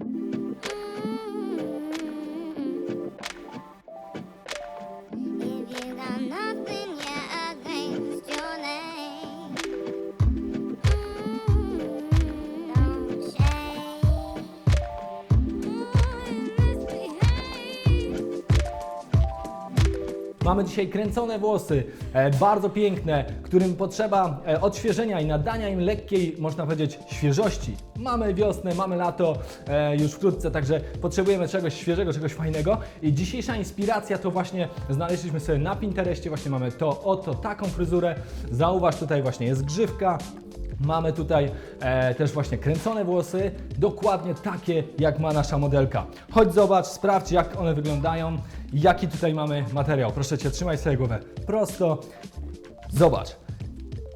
thank you Mamy dzisiaj kręcone włosy, e, bardzo piękne, którym potrzeba e, odświeżenia i nadania im lekkiej, można powiedzieć, świeżości. Mamy wiosnę, mamy lato e, już wkrótce, także potrzebujemy czegoś świeżego, czegoś fajnego. I dzisiejsza inspiracja to właśnie znaleźliśmy sobie na Pinterestie, właśnie mamy to, oto taką fryzurę. Zauważ, tutaj właśnie jest grzywka, Mamy tutaj e, też właśnie kręcone włosy, dokładnie takie jak ma nasza modelka. Chodź zobacz, sprawdź jak one wyglądają, jaki tutaj mamy materiał. Proszę Cię, trzymaj sobie głowę prosto. Zobacz.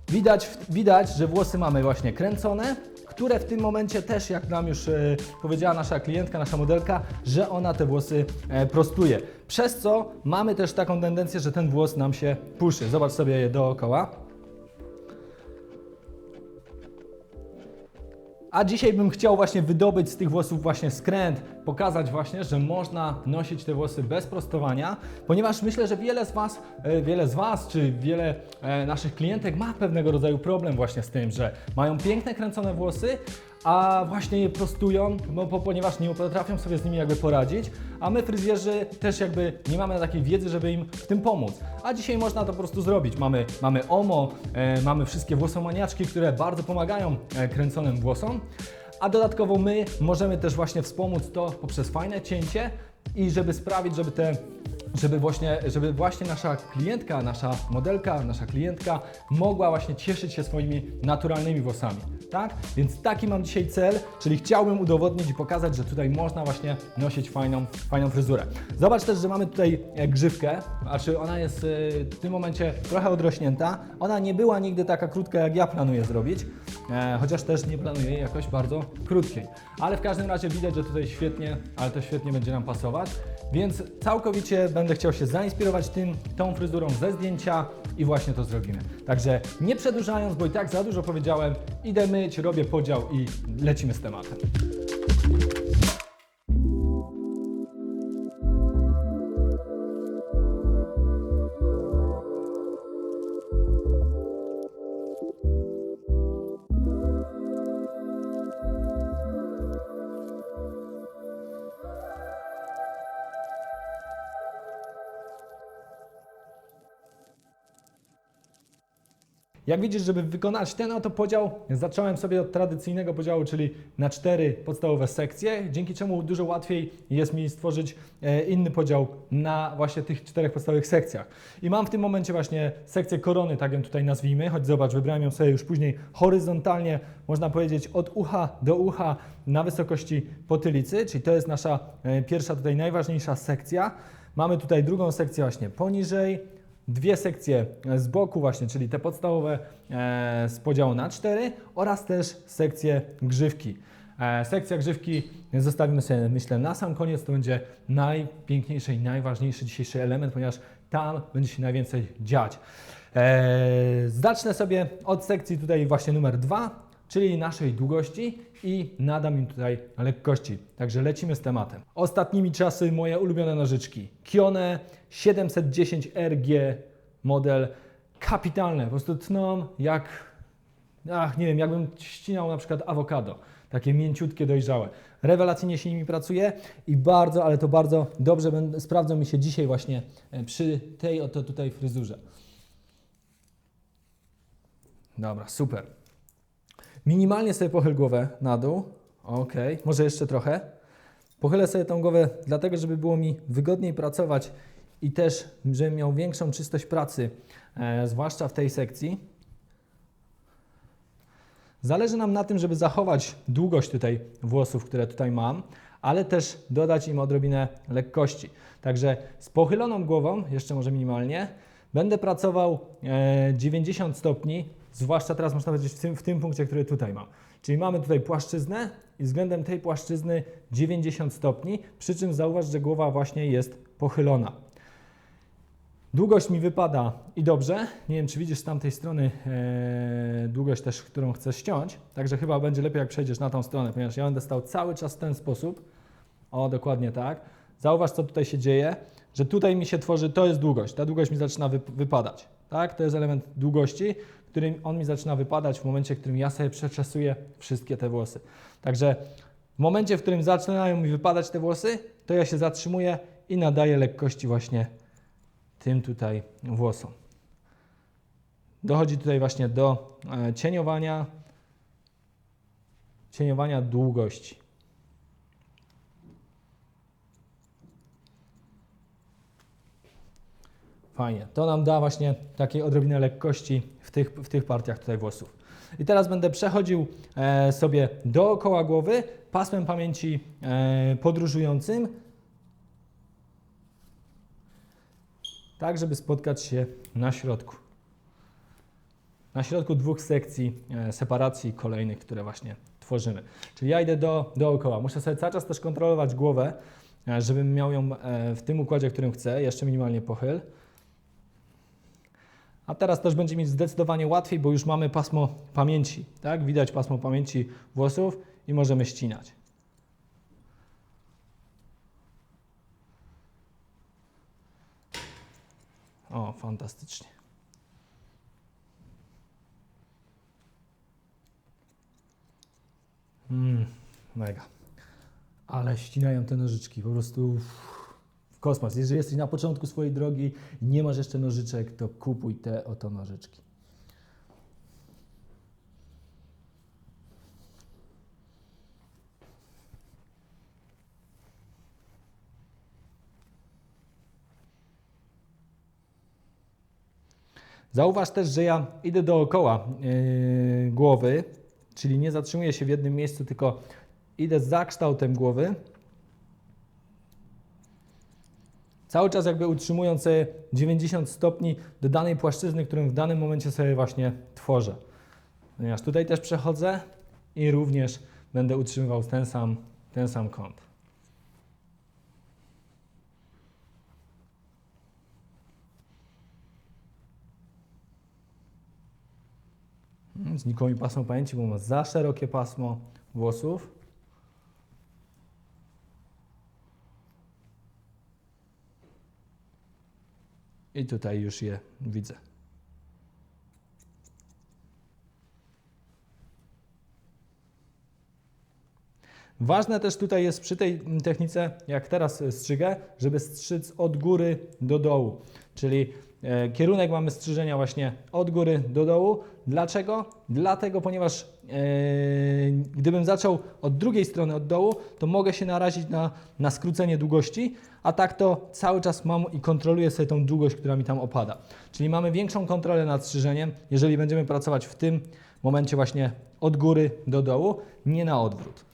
Widać, widać, że włosy mamy właśnie kręcone, które w tym momencie też, jak nam już e, powiedziała nasza klientka, nasza modelka, że ona te włosy e, prostuje. Przez co mamy też taką tendencję, że ten włos nam się puszy. Zobacz sobie je dookoła. A dzisiaj bym chciał właśnie wydobyć z tych włosów właśnie skręt, pokazać właśnie, że można nosić te włosy bez prostowania, ponieważ myślę, że wiele z Was, e, wiele z Was czy wiele e, naszych klientek ma pewnego rodzaju problem właśnie z tym, że mają piękne kręcone włosy, a właśnie je prostują, bo, po- ponieważ nie potrafią sobie z nimi jakby poradzić, a my fryzjerzy też jakby nie mamy takiej wiedzy, żeby im w tym pomóc. A dzisiaj można to po prostu zrobić. Mamy, mamy OMO, e, mamy wszystkie włosomaniaczki, które bardzo pomagają e, kręconym włosom, a dodatkowo my możemy też właśnie wspomóc to poprzez fajne cięcie i żeby sprawić, żeby te żeby właśnie, żeby właśnie nasza klientka, nasza modelka, nasza klientka mogła właśnie cieszyć się swoimi naturalnymi włosami, tak? Więc taki mam dzisiaj cel, czyli chciałbym udowodnić i pokazać, że tutaj można właśnie nosić fajną, fajną fryzurę. Zobacz też, że mamy tutaj e, grzywkę, a czy ona jest e, w tym momencie trochę odrośnięta. Ona nie była nigdy taka krótka, jak ja planuję zrobić, e, chociaż też nie planuję jej jakoś bardzo krótkiej. Ale w każdym razie widać, że tutaj świetnie, ale to świetnie będzie nam pasować. Więc całkowicie będę chciał się zainspirować tym, tą fryzurą ze zdjęcia i właśnie to zrobimy. Także nie przedłużając, bo i tak za dużo powiedziałem, idę myć, robię podział i lecimy z tematem. Jak widzisz, żeby wykonać ten oto podział, zacząłem sobie od tradycyjnego podziału, czyli na cztery podstawowe sekcje, dzięki czemu dużo łatwiej jest mi stworzyć e, inny podział na właśnie tych czterech podstawowych sekcjach. I mam w tym momencie właśnie sekcję korony, tak ją tutaj nazwijmy, choć zobacz, wybrałem ją sobie już później horyzontalnie, można powiedzieć od ucha do ucha na wysokości potylicy, czyli to jest nasza e, pierwsza tutaj najważniejsza sekcja. Mamy tutaj drugą sekcję właśnie poniżej, dwie sekcje z boku właśnie, czyli te podstawowe e, z podziału na cztery oraz też sekcję grzywki. E, sekcja grzywki zostawimy sobie, myślę, na sam koniec. To będzie najpiękniejszy i najważniejszy dzisiejszy element, ponieważ tam będzie się najwięcej dziać. E, zacznę sobie od sekcji tutaj właśnie numer dwa, czyli naszej długości i nadam im tutaj lekkości. Także lecimy z tematem. Ostatnimi czasy moje ulubione nożyczki. Kione 710 RG model kapitalne. Po prostu tną jak, ach nie wiem, jakbym ścinał na przykład awokado. Takie mięciutkie, dojrzałe. Rewelacyjnie się nimi pracuje i bardzo, ale to bardzo dobrze sprawdzą mi się dzisiaj właśnie e, przy tej oto tutaj fryzurze. Dobra, super. Minimalnie sobie pochyl głowę na dół. Ok, może jeszcze trochę. Pochylę sobie tą głowę dlatego, żeby było mi wygodniej pracować i też, żebym miał większą czystość pracy, e, zwłaszcza w tej sekcji. Zależy nam na tym, żeby zachować długość tutaj włosów, które tutaj mam, ale też dodać im odrobinę lekkości. Także z pochyloną głową, jeszcze może minimalnie, będę pracował e, 90 stopni, zwłaszcza teraz można powiedzieć w tym, w tym punkcie, który tutaj mam. Czyli mamy tutaj płaszczyznę i względem tej płaszczyzny 90 stopni, przy czym zauważ, że głowa właśnie jest pochylona. Długość mi wypada i dobrze. Nie wiem, czy widzisz z tamtej strony e, długość też, którą chcę ściąć. Także chyba będzie lepiej, jak przejdziesz na tą stronę, ponieważ ja będę stał cały czas w ten sposób. O, dokładnie tak. Zauważ, co tutaj się dzieje, że tutaj mi się tworzy, to jest długość. Ta długość mi zaczyna wyp- wypadać. Tak? To jest element długości, którym on mi zaczyna wypadać w momencie, w którym ja sobie przeczesuję wszystkie te włosy. Także w momencie, w którym zaczynają mi wypadać te włosy, to ja się zatrzymuję i nadaję lekkości właśnie tym tutaj włosom. Dochodzi tutaj właśnie do e, cieniowania, cieniowania długości. Fajnie. To nam da właśnie takiej odrobinę lekkości w tych, w tych partiach tutaj włosów. I teraz będę przechodził e, sobie dookoła głowy pasmem pamięci e, podróżującym, tak żeby spotkać się na środku. Na środku dwóch sekcji e, separacji kolejnych, które właśnie tworzymy. Czyli ja idę do, dookoła. Muszę sobie cały czas też kontrolować głowę, e, żebym miał ją e, w tym układzie, którym chcę. Jeszcze minimalnie pochyl. A teraz też będzie mi zdecydowanie łatwiej, bo już mamy pasmo pamięci. Tak? Widać pasmo pamięci włosów i możemy ścinać. O, fantastycznie. Mm, mega. Ale ścinają te nożyczki, po prostu uff, kosmos. Jeżeli jesteś na początku swojej drogi i nie masz jeszcze nożyczek, to kupuj te oto nożyczki. Zauważ też, że ja idę dookoła yy, głowy, czyli nie zatrzymuję się w jednym miejscu, tylko idę za kształtem głowy. Cały czas jakby utrzymując sobie 90 stopni do danej płaszczyzny, którą w danym momencie sobie właśnie tworzę. Ponieważ tutaj też przechodzę i również będę utrzymywał ten sam, ten sam kąt. Mm, Znikło mi pasmo pamięci, bo ma za szerokie pasmo włosów. I tutaj już je widzę. Ważne też tutaj jest przy tej technice, jak teraz strzygę, żeby strzyc od góry do dołu. Czyli kierunek mamy strzyżenia właśnie od góry do dołu. Dlaczego? Dlatego, ponieważ e, gdybym zaczął od drugiej strony, od dołu, to mogę się narazić na, na skrócenie długości, a tak to cały czas mam i kontroluję sobie tą długość, która mi tam opada. Czyli mamy większą kontrolę nad strzyżeniem, jeżeli będziemy pracować w tym momencie właśnie od góry do dołu, nie na odwrót.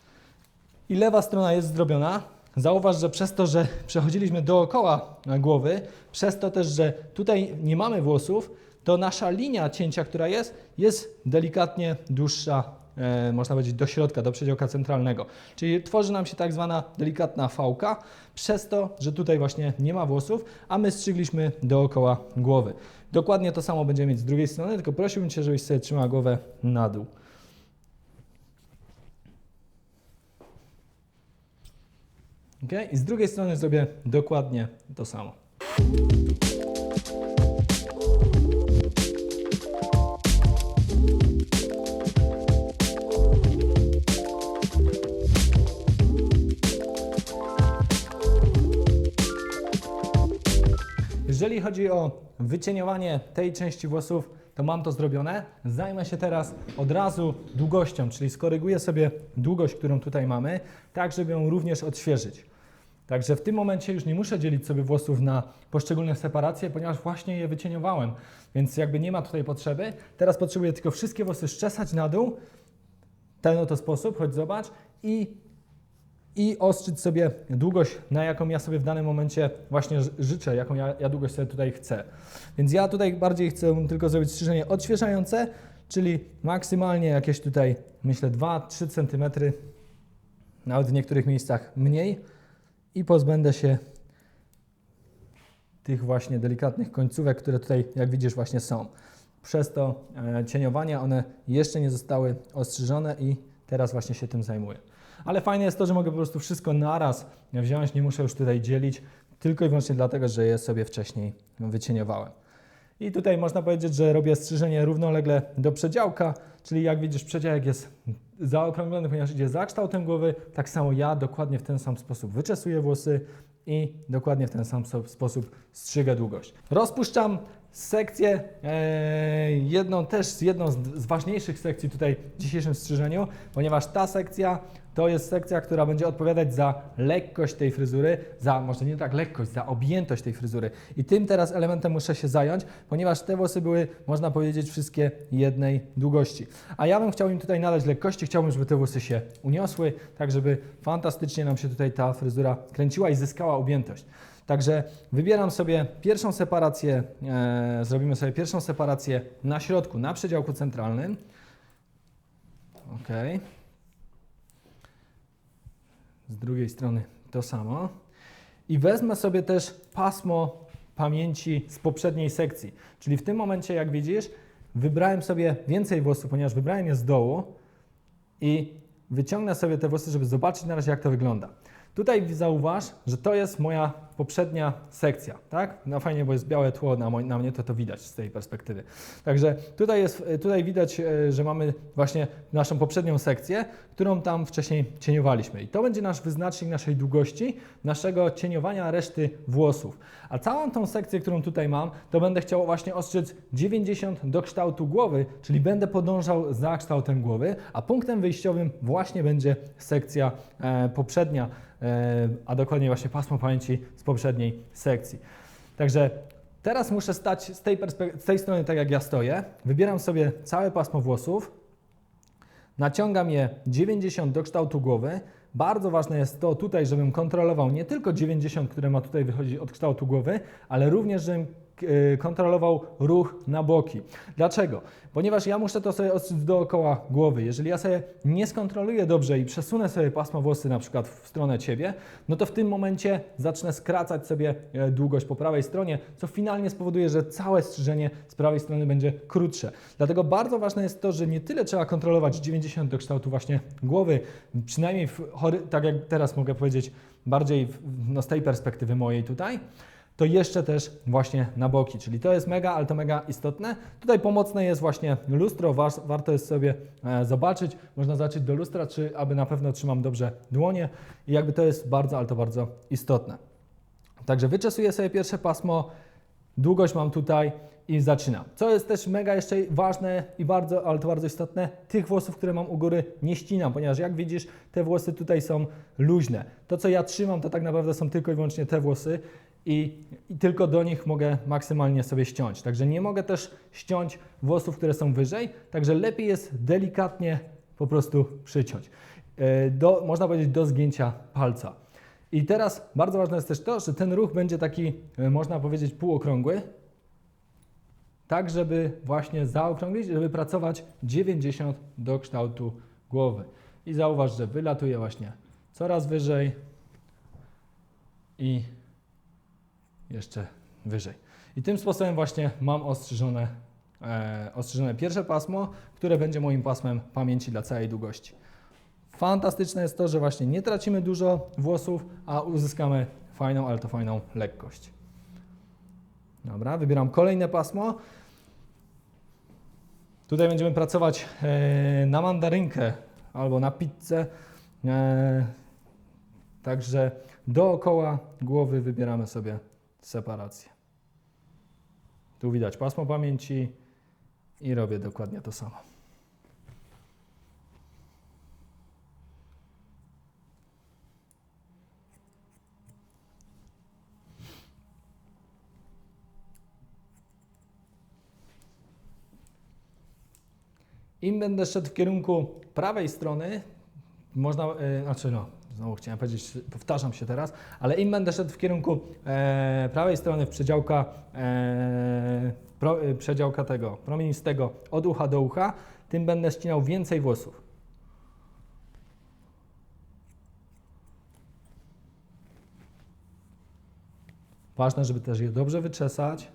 I lewa strona jest zrobiona. Zauważ, że przez to, że przechodziliśmy dookoła głowy, przez to też, że tutaj nie mamy włosów, to nasza linia cięcia, która jest, jest delikatnie dłuższa, e, można powiedzieć, do środka, do przedziałka centralnego. Czyli tworzy nam się tak zwana delikatna fałka, przez to, że tutaj właśnie nie ma włosów, a my strzygliśmy dookoła głowy. Dokładnie to samo będziemy mieć z drugiej strony, tylko prosiłbym Cię, żebyś sobie trzymała głowę na dół. Ok? I z drugiej strony zrobię dokładnie to samo. Jeżeli chodzi o wycieniowanie tej części włosów, to mam to zrobione. Zajmę się teraz od razu długością, czyli skoryguję sobie długość, którą tutaj mamy, tak żeby ją również odświeżyć. Także w tym momencie już nie muszę dzielić sobie włosów na poszczególne separacje, ponieważ właśnie je wycieniowałem, więc jakby nie ma tutaj potrzeby. Teraz potrzebuję tylko wszystkie włosy szczesać na dół, ten oto sposób, choć zobacz, i, i ostrzyć sobie długość, na jaką ja sobie w danym momencie właśnie życzę, jaką ja, ja długość sobie tutaj chcę. Więc ja tutaj bardziej chcę tylko zrobić strzyżenie odświeżające, czyli maksymalnie jakieś tutaj, myślę, 2-3 cm, nawet w niektórych miejscach mniej i pozbędę się tych właśnie delikatnych końcówek, które tutaj, jak widzisz, właśnie są. Przez to e, cieniowanie one jeszcze nie zostały ostrzyżone i teraz właśnie się tym zajmuję. Ale fajne jest to, że mogę po prostu wszystko naraz wziąć, nie muszę już tutaj dzielić, tylko i wyłącznie dlatego, że je sobie wcześniej wycieniowałem. I tutaj można powiedzieć, że robię strzyżenie równolegle do przedziałka, czyli jak widzisz przedziałek jest zaokrąglony, ponieważ idzie za kształtem głowy, tak samo ja dokładnie w ten sam sposób wyczesuję włosy i dokładnie w ten sam sposób strzygę długość. Rozpuszczam sekcję, e, jedną też jedną z, z ważniejszych sekcji tutaj w dzisiejszym strzyżeniu, ponieważ ta sekcja to jest sekcja, która będzie odpowiadać za lekkość tej fryzury, za może nie tak lekkość, za objętość tej fryzury. I tym teraz elementem muszę się zająć, ponieważ te włosy były, można powiedzieć, wszystkie jednej długości. A ja bym chciał im tutaj nadać lekkości, chciałbym, żeby te włosy się uniosły, tak żeby fantastycznie nam się tutaj ta fryzura kręciła i zyskała objętość. Także wybieram sobie pierwszą separację, e, zrobimy sobie pierwszą separację na środku, na przedziałku centralnym. Ok. Z drugiej strony to samo. I wezmę sobie też pasmo pamięci z poprzedniej sekcji. Czyli w tym momencie, jak widzisz, wybrałem sobie więcej włosów, ponieważ wybrałem je z dołu i wyciągnę sobie te włosy, żeby zobaczyć na razie, jak to wygląda. Tutaj zauważ, że to jest moja poprzednia sekcja, tak? No fajnie, bo jest białe tło na, moj, na mnie, to to widać z tej perspektywy. Także tutaj, jest, tutaj widać, e, że mamy właśnie naszą poprzednią sekcję, którą tam wcześniej cieniowaliśmy. I to będzie nasz wyznacznik naszej długości, naszego cieniowania reszty włosów. A całą tą sekcję, którą tutaj mam, to będę chciał właśnie ostrzyc 90 do kształtu głowy, czyli będę podążał za kształtem głowy, a punktem wyjściowym właśnie będzie sekcja e, poprzednia, e, a dokładnie właśnie pasmo pamięci z poprzedniej sekcji. Także teraz muszę stać z tej, z tej strony tak jak ja stoję, wybieram sobie całe pasmo włosów, Naciągam je 90 do kształtu głowy. Bardzo ważne jest to tutaj, żebym kontrolował nie tylko 90, które ma tutaj wychodzić od kształtu głowy, ale również, żebym e, kontrolował ruch na boki. Dlaczego? Ponieważ ja muszę to sobie ostrzyc dookoła głowy. Jeżeli ja sobie nie skontroluję dobrze i przesunę sobie pasmo włosy na przykład w stronę Ciebie, no to w tym momencie zacznę skracać sobie e, długość po prawej stronie, co finalnie spowoduje, że całe strzyżenie z prawej strony będzie krótsze. Dlatego bardzo ważne jest to, że nie tyle trzeba kontrolować 90 do kształtu właśnie głowy, przynajmniej w, tak jak teraz mogę powiedzieć, bardziej w, no z tej perspektywy mojej tutaj, to jeszcze też właśnie na boki, czyli to jest mega, ale to mega istotne. Tutaj pomocne jest właśnie lustro, warto jest sobie e, zobaczyć, można zobaczyć do lustra, czy aby na pewno trzymam dobrze dłonie i jakby to jest bardzo, ale to bardzo istotne. Także wyczesuję sobie pierwsze pasmo, długość mam tutaj i zaczynam. Co jest też mega jeszcze ważne i bardzo, ale to bardzo istotne, tych włosów, które mam u góry nie ścinam, ponieważ jak widzisz, te włosy tutaj są luźne. To, co ja trzymam, to tak naprawdę są tylko i wyłącznie te włosy i, i tylko do nich mogę maksymalnie sobie ściąć. Także nie mogę też ściąć włosów, które są wyżej, także lepiej jest delikatnie po prostu przyciąć. E, Do, można powiedzieć do zgięcia palca. I teraz bardzo ważne jest też to, że ten ruch będzie taki, e, można powiedzieć, półokrągły, tak żeby właśnie zaokrąglić, żeby pracować 90 do kształtu głowy. I zauważ, że wylatuje właśnie coraz wyżej i jeszcze wyżej. I tym sposobem właśnie mam ostrzyżone, e, ostrzyżone pierwsze pasmo, które będzie moim pasmem pamięci dla całej długości. Fantastyczne jest to, że właśnie nie tracimy dużo włosów, a uzyskamy fajną, ale to fajną lekkość. Dobra, wybieram kolejne pasmo. Tutaj będziemy pracować e, na mandarynkę albo na pizzę. E, także dookoła głowy wybieramy sobie separację. Tu widać pasmo pamięci i robię dokładnie to samo. Im będę szedł w kierunku prawej strony, można, e, znaczy no, znowu chciałem powiedzieć, powtarzam się teraz, ale im będę szedł w kierunku e, prawej strony w przedziałka, e, pro, e, przedziałka tego promienistego od ucha do ucha, tym będę ścinał więcej włosów. Ważne, żeby też je dobrze wyczesać.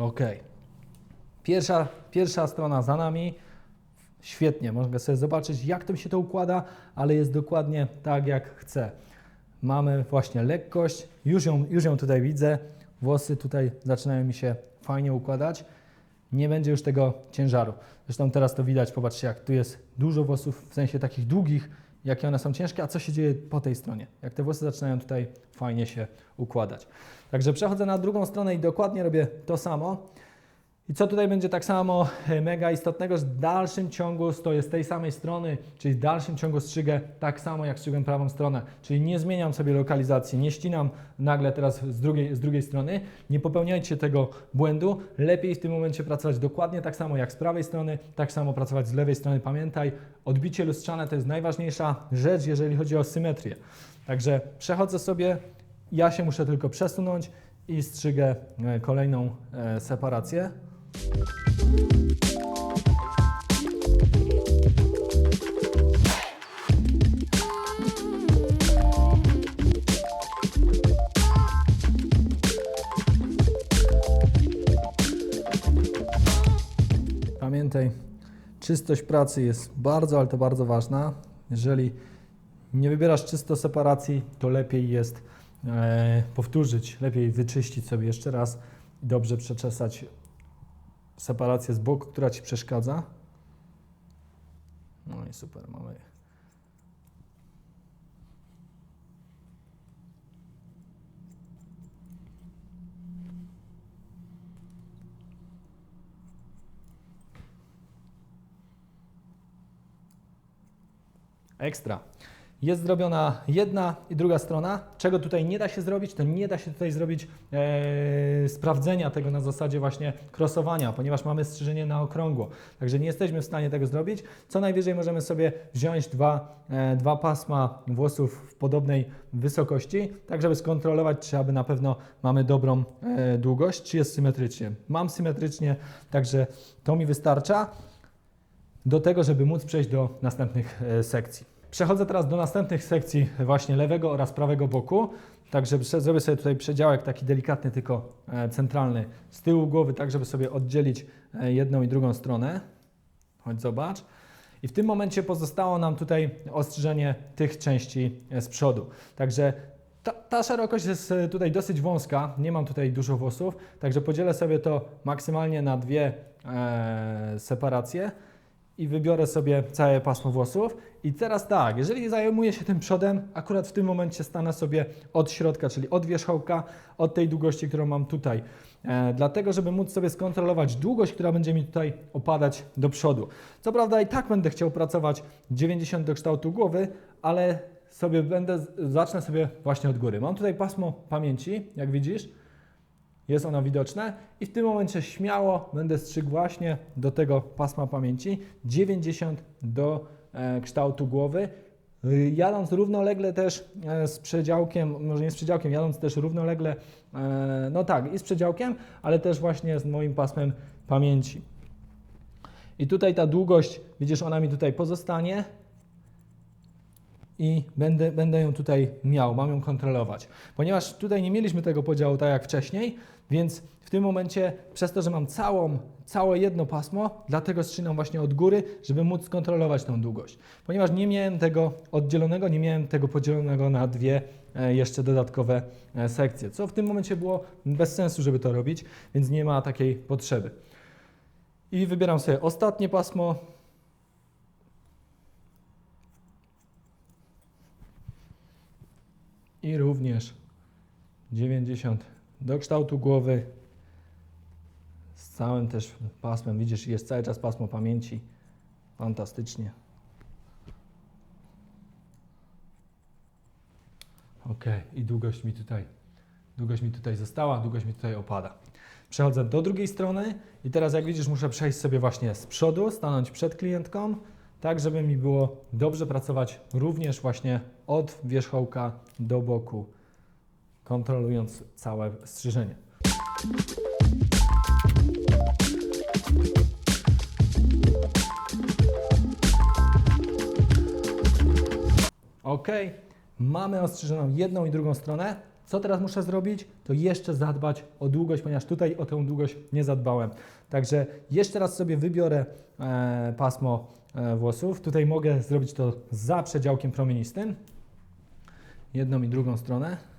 Ok. Pierwsza, pierwsza strona za nami. Świetnie, mogę sobie zobaczyć, jak to mi się to układa, ale jest dokładnie tak, jak chcę. Mamy właśnie lekkość, już ją, już ją tutaj widzę. Włosy tutaj zaczynają mi się fajnie układać. Nie będzie już tego ciężaru. Zresztą teraz to widać, popatrzcie, jak tu jest dużo włosów, w sensie takich długich, jakie one są ciężkie, a co się dzieje po tej stronie. Jak te włosy zaczynają tutaj fajnie się układać. Także przechodzę na drugą stronę i dokładnie robię to samo. I co tutaj będzie tak samo e, mega istotnego, że w dalszym ciągu stoję z tej samej strony, czyli w dalszym ciągu strzygę tak samo jak strzygłem prawą stronę, czyli nie zmieniam sobie lokalizacji, nie ścinam nagle teraz z drugiej, z drugiej strony, nie popełniajcie tego błędu, lepiej w tym momencie pracować dokładnie tak samo jak z prawej strony, tak samo pracować z lewej strony, pamiętaj, odbicie lustrzane to jest najważniejsza rzecz, jeżeli chodzi o symetrię. Także przechodzę sobie, ja się muszę tylko przesunąć i strzygę e, kolejną e, separację. Pamiętaj, czystość pracy jest bardzo, ale to bardzo ważna. Jeżeli nie wybierasz czysto separacji, to lepiej jest e, powtórzyć, lepiej wyczyścić sobie jeszcze raz i dobrze przeczesać separację z boku, która Ci przeszkadza. No i super, mamy. Ekstra. Jest zrobiona jedna i druga strona. Czego tutaj nie da się zrobić, to nie da się tutaj zrobić e, sprawdzenia tego na zasadzie właśnie krosowania, ponieważ mamy strzyżenie na okrągło. Także nie jesteśmy w stanie tego zrobić. Co najwyżej możemy sobie wziąć dwa, e, dwa pasma włosów w podobnej wysokości, tak żeby skontrolować, czy aby na pewno mamy dobrą e, długość, czy jest symetrycznie. Mam symetrycznie, także to mi wystarcza do tego, żeby móc przejść do następnych e, sekcji. Przechodzę teraz do następnych sekcji właśnie lewego oraz prawego boku. Także zrobię sobie tutaj przedziałek taki delikatny, tylko e, centralny z tyłu głowy, tak żeby sobie oddzielić e, jedną i drugą stronę. Chodź zobacz. I w tym momencie pozostało nam tutaj ostrzyżenie tych części e, z przodu. Także ta, ta szerokość jest tutaj dosyć wąska, nie mam tutaj dużo włosów, także podzielę sobie to maksymalnie na dwie e, separacje i wybiorę sobie całe pasmo włosów. I teraz tak, jeżeli zajmuję się tym przodem, akurat w tym momencie stanę sobie od środka, czyli od wierzchołka, od tej długości, którą mam tutaj. E, dlatego, żeby móc sobie skontrolować długość, która będzie mi tutaj opadać do przodu. Co prawda i tak będę chciał pracować 90 do kształtu głowy, ale sobie będę, zacznę sobie właśnie od góry. Mam tutaj pasmo pamięci, jak widzisz. Jest ono widoczne i w tym momencie śmiało będę strzygł właśnie do tego pasma pamięci 90 do e, kształtu głowy. Y, Jadąc równolegle też e, z przedziałkiem, może nie z przedziałkiem, jadąc też równolegle, e, no tak, i z przedziałkiem, ale też właśnie z moim pasmem pamięci. I tutaj ta długość, widzisz, ona mi tutaj pozostanie. i będę, będę ją tutaj miał, mam ją kontrolować. Ponieważ tutaj nie mieliśmy tego podziału tak jak wcześniej, więc w tym momencie, przez to, że mam całą, całe jedno pasmo, dlatego ścinam właśnie od góry, żeby móc kontrolować tą długość. Ponieważ nie miałem tego oddzielonego, nie miałem tego podzielonego na dwie e, jeszcze dodatkowe e, sekcje, co w tym momencie było bez sensu, żeby to robić, więc nie ma takiej potrzeby. I wybieram sobie ostatnie pasmo. I również 90 do kształtu głowy. Z całym też pasmem, widzisz, jest cały czas pasmo pamięci. Fantastycznie. Ok, i długość mi tutaj, długość mi tutaj została, długość mi tutaj opada. Przechodzę do drugiej strony i teraz jak widzisz muszę przejść sobie właśnie z przodu, stanąć przed klientką, tak żeby mi było dobrze pracować również właśnie od wierzchołka do boku, kontrolując całe strzyżenie. Ok, mamy ostrzyżoną jedną i drugą stronę. Co teraz muszę zrobić? To jeszcze zadbać o długość, ponieważ tutaj o tę długość nie zadbałem. Także jeszcze raz sobie wybiorę e, pasmo e, włosów. Tutaj mogę zrobić to za przedziałkiem promienistym. Jedną i drugą stronę.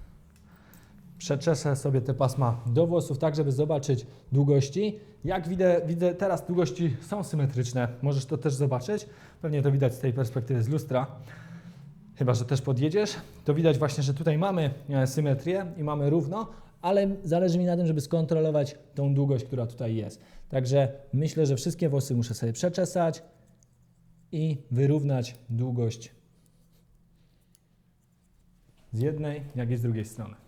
Przeczeszę sobie te pasma do włosów, tak żeby zobaczyć długości. Jak widzę, widzę, teraz długości są symetryczne. Możesz to też zobaczyć. Pewnie to widać z tej perspektywy z lustra chyba że też podjedziesz, to widać właśnie, że tutaj mamy e, symetrię i mamy równo, ale zależy mi na tym, żeby skontrolować tą długość, która tutaj jest. Także myślę, że wszystkie włosy muszę sobie przeczesać i wyrównać długość z jednej, jak i z drugiej strony.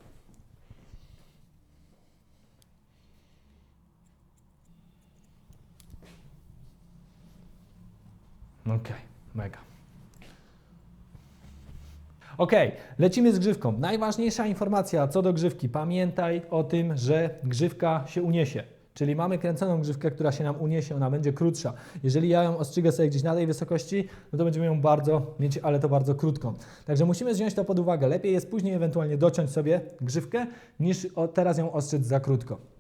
Okej, mega. Ok, lecimy z grzywką. Najważniejsza informacja co do grzywki. Pamiętaj o tym, że grzywka się uniesie. Czyli mamy kręconą grzywkę, która się nam uniesie, ona będzie krótsza. Jeżeli ja ją ostrzygę sobie gdzieś na tej wysokości, no to będziemy ją bardzo mieć, ale to bardzo krótką. Także musimy wziąć to pod uwagę. Lepiej jest później ewentualnie dociąć sobie grzywkę, niż teraz ją ostrzyc za krótko.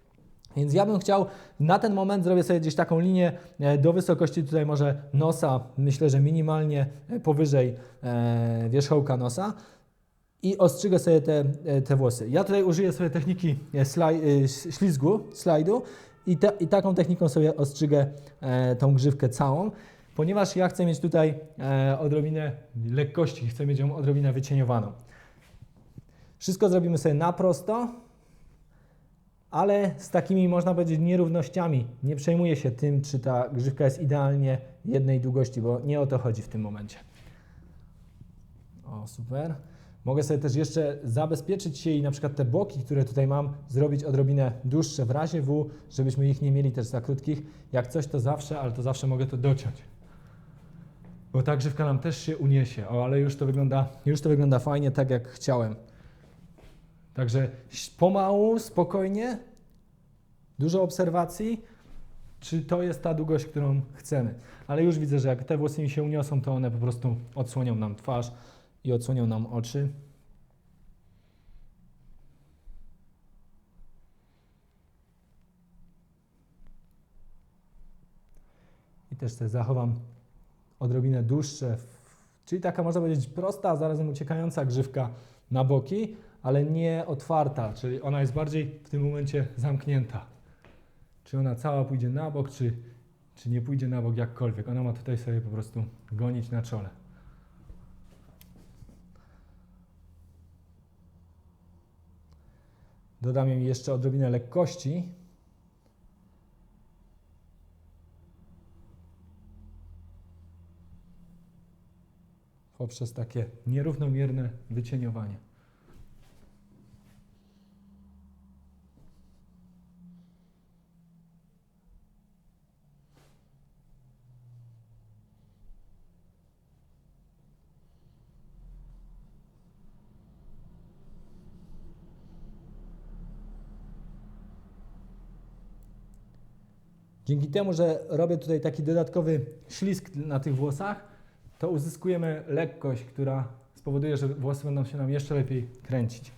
Więc ja bym chciał na ten moment zrobię sobie gdzieś taką linię e, do wysokości tutaj może nosa, myślę, że minimalnie e, powyżej e, wierzchołka nosa i ostrzygę sobie te, te włosy. Ja tutaj użyję sobie techniki slaj, ślizgu, slajdu i, te, i taką techniką sobie ostrzygę tą grzywkę całą, ponieważ ja chcę mieć tutaj odrobinę lekkości, chcę mieć ją odrobinę wycieniowaną. Wszystko zrobimy sobie na prosto, ale z takimi, można powiedzieć, nierównościami. Nie przejmuję się tym, czy ta grzywka jest idealnie jednej długości, bo nie o to chodzi w tym momencie. O, super. Mogę sobie też jeszcze zabezpieczyć się i na przykład te boki, które tutaj mam, zrobić odrobinę dłuższe w razie W, żebyśmy ich nie mieli też za krótkich. Jak coś, to zawsze, ale to zawsze mogę to dociąć. Bo ta grzywka nam też się uniesie, o, ale już to wygląda, już to wygląda fajnie, tak jak chciałem. Także pomału, spokojnie, dużo obserwacji, czy to jest ta długość, którą chcemy. Ale już widzę, że jak te włosy mi się uniosą, to one po prostu odsłonią nam twarz i odsłonią nam oczy. I też sobie zachowam odrobinę dłuższe, czyli taka można powiedzieć prosta, a zarazem uciekająca grzywka na boki, ale nie otwarta, czyli ona jest bardziej w tym momencie zamknięta. Czy ona cała pójdzie na bok, czy, czy nie pójdzie na bok jakkolwiek. Ona ma tutaj sobie po prostu gonić na czole. Dodam jej jeszcze odrobinę lekkości. Poprzez takie nierównomierne wycieniowanie. Dzięki temu, że robię tutaj taki dodatkowy ślizg na tych włosach, to uzyskujemy lekkość, która spowoduje, że włosy będą się nam jeszcze lepiej kręcić.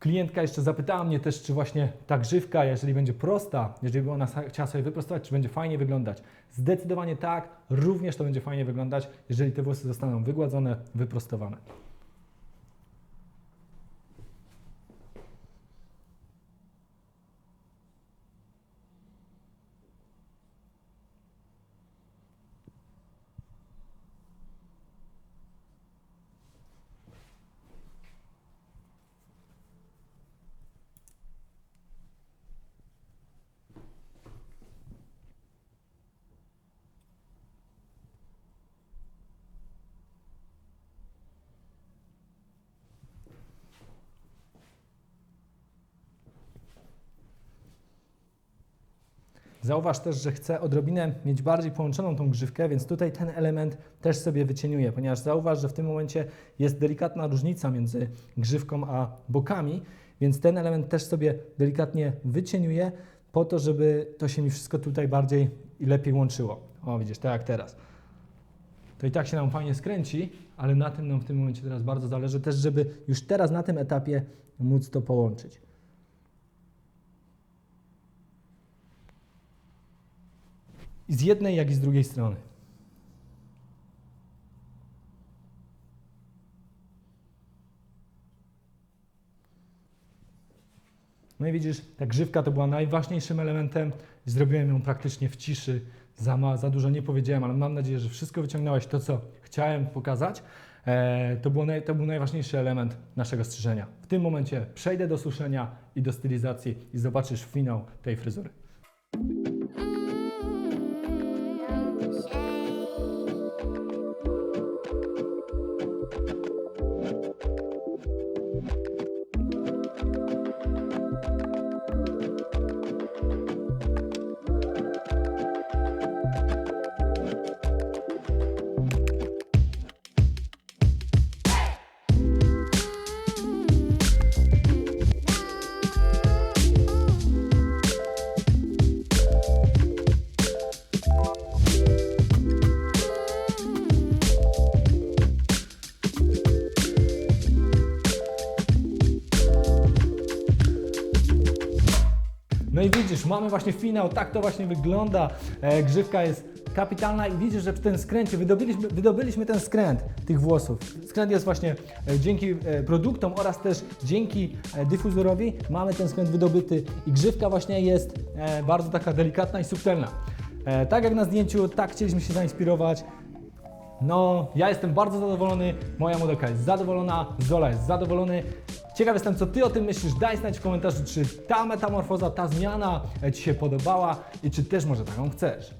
Klientka jeszcze zapytała mnie też, czy właśnie ta grzywka, jeżeli będzie prosta, jeżeli by ona chciała sobie wyprostować, czy będzie fajnie wyglądać. Zdecydowanie tak, również to będzie fajnie wyglądać, jeżeli te włosy zostaną wygładzone, wyprostowane. Zauważ też, że chcę odrobinę mieć bardziej połączoną tą grzywkę, więc tutaj ten element też sobie wycieniuję, ponieważ zauważ, że w tym momencie jest delikatna różnica między grzywką a bokami, więc ten element też sobie delikatnie wycieniuję po to, żeby to się mi wszystko tutaj bardziej i lepiej łączyło. O, widzisz, tak jak teraz. To i tak się nam fajnie skręci, ale na tym nam w tym momencie teraz bardzo zależy też, żeby już teraz na tym etapie móc to połączyć. I z jednej, jak i z drugiej strony. No i widzisz, ta grzywka to była najważniejszym elementem. Zrobiłem ją praktycznie w ciszy. Za, ma, za dużo nie powiedziałem, ale mam nadzieję, że wszystko wyciągnąłeś to, co chciałem pokazać. E, to, było naj, to był najważniejszy element naszego strzyżenia. W tym momencie przejdę do suszenia i do stylizacji i zobaczysz finał tej fryzury. Widzisz, mamy właśnie finał, tak to właśnie wygląda. E, grzywka jest kapitalna i widzisz, że w tym skręcie wydobyliśmy, wydobyliśmy ten skręt tych włosów. Skręt jest właśnie e, dzięki e, produktom oraz też dzięki e, dyfuzorowi mamy ten skręt wydobyty i grzywka właśnie jest e, bardzo taka delikatna i subtelna. E, tak jak na zdjęciu, tak chcieliśmy się zainspirować. No, ja jestem bardzo zadowolony, moja modelka jest zadowolona, Zola jest zadowolony. Ciekaw jestem, co Ty o tym myślisz. Daj znać w komentarzu, czy ta metamorfoza, ta zmiana Ci się podobała i czy też może taką chcesz.